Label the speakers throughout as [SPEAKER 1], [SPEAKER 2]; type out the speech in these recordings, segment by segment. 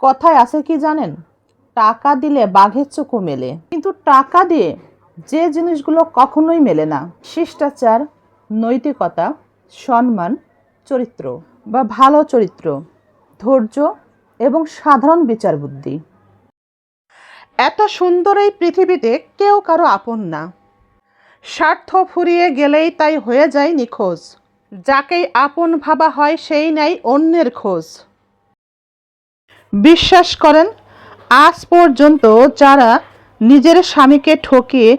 [SPEAKER 1] কথায় আছে কি জানেন? টাকা দিলে বাঘের চোখও মেলে। কিন্তু টাকা দিয়ে যে জিনিসগুলো কখনোই মেলে না। শিষ্টাচার, নৈতিকতা, সম্মান, চরিত্র বা ভালো চরিত্র, ধৈর্য এবং সাধারণ বিচার বুদ্ধি। এত সুন্দর এই পৃথিবীতে কেউ কারও আপন না। স্বার্থ ফুরিয়ে গেলেই তাই হয়ে যায় নিখোঁজ। যাকেই আপন ভাবা হয় সেই নেয় অন্যের খোঁজ। বিশ্বাস করেন, আজ পর্যন্ত যারা নিজের স্বামীকে ঠকিয়ে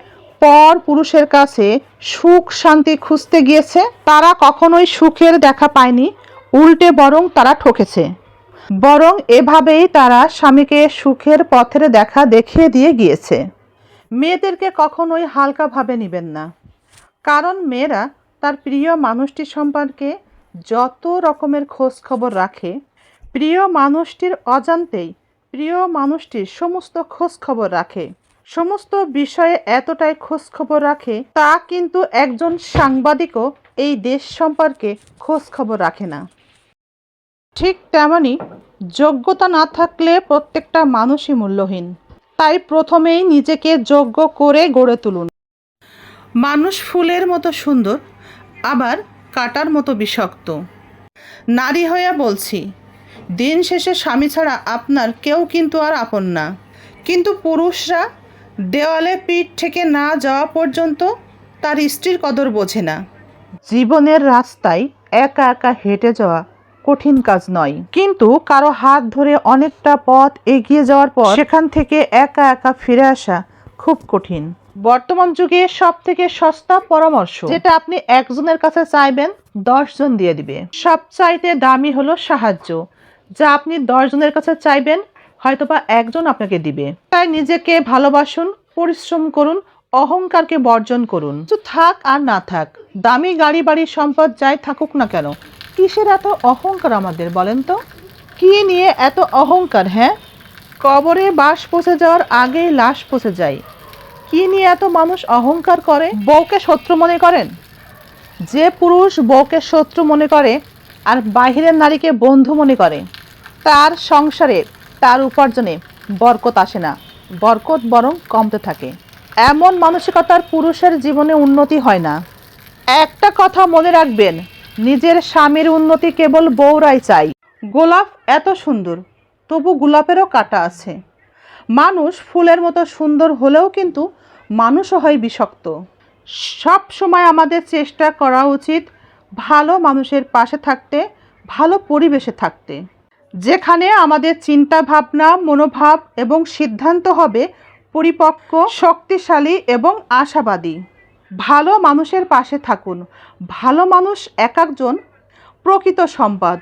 [SPEAKER 1] পর পুরুষের কাছে সুখ, শান্তি খুঁজতে গিয়েছে, তারা কখনোই সুখের দেখা পায়নি, উল্টে বরং তারা ঠকেছে। বরং এভাবেই তারা স্বামীকে সুখের পথের দেখা দেখিয়ে দিয়ে গিয়েছে। মেয়েদেরকে কখনোই হালকাভাবে নেবেন না। কারণ মেয়েরা তার প্রিয় মানুষটি সম্পর্কে যত রকমের খোঁজ খবর রাখে প্রিয় মানুষটির অজান্তেই প্রিয় মানুষটির সমস্ত খোঁজখবর রাখে। সমস্ত বিষয়ে এতটাই খোঁজখবর রাখে, তা কিন্তু একজন সাংবাদিকও এই দেশ সম্পর্কে খোঁজখবর রাখে না। ঠিক তেমনই যোগ্যতা না থাকলে প্রত্যেকটা মানুষই মূল্যহীন। তাই প্রথমেই নিজেকে যোগ্য করে গড়ে তুলুন। মানুষ ফুলের মতো সুন্দর, আবার কাটার মতো বিষাক্ত। নারী হইয়া বলছি দিন শেষে স্বামী ছাড়া আপনার কেউ কিন্তু আর আপন না। কিন্তু পুরুষরা দেওয়ালে পিঠ থেকে না যাওয়া পর্যন্ত তার স্ত্রীর কদর বোঝে না। জীবনের রাস্তায় একা একা হেঁটে যাওয়া কঠিন কাজ নয়। কিন্তু কারও হাত ধরে অনেকটা পথ এগিয়ে যাওয়ার পর সেখান থেকে একা একা ফিরে আসা খুব কঠিন। বর্তমান যুগে সব থেকে সস্তা পরামর্শ যেটা আপনি একজনের কাছে চাইবেন, দশজন দিয়ে দিবে। সবচাইতে দামি হলো সাহায্য। যা আপনি দশজনের কাছে চাইবেন, হয়তোবা একজন আপনাকে দিবে। তাই নিজেকে ভালোবাসুন, পরিশ্রম করুন, অহংকারকে বর্জন করুন। কিছু থাক আর না থাক, দামি গাড়ি, বাড়ি, সম্পদ যাই থাকুক না কেন, কিসের এত অহংকার আমাদের বলেন তো? কি নিয়ে এত অহংকার হ্যাঁ? কবরে বাস পচে যাওয়ার আগেই লাশ পচে যায় কি নিয়ে এত মানুষ অহংকার করে? বউকে শত্রু মনে করেন? যে পুরুষ বউকে শত্রু মনে করে, আর বাহিরের নারীকে বন্ধু মনে করে। তার সংসারে তার উপার্জনে বরকত আসে না। বরকত বরং কমতে থাকে। এমন মানসিকতার পুরুষের জীবনে উন্নতি হয় না। একটা কথা মনে রাখবেন, নিজের স্বামীর উন্নতি কেবল বউরাই চাই গোলাপ এত সুন্দর, তবু গোলাপেরও কাটা আছে। মানুষ ফুলের মতো সুন্দর হলেও কিন্তু মানুষও হয় বিষাক্ত। সব সময় আমাদের চেষ্টা করা উচিত ভালো মানুষের পাশে থাকতে, ভালো পরিবেশে থাকতে। যেখানে আমাদের চিন্তা ভাবনা মনোভাব এবং সিদ্ধান্ত হবে পরিপক্ক, শক্তিশালী এবং আশাবাদী। ভালো মানুষের পাশে থাকুন। ভালো মানুষ এক একজন প্রকৃত সম্পদ।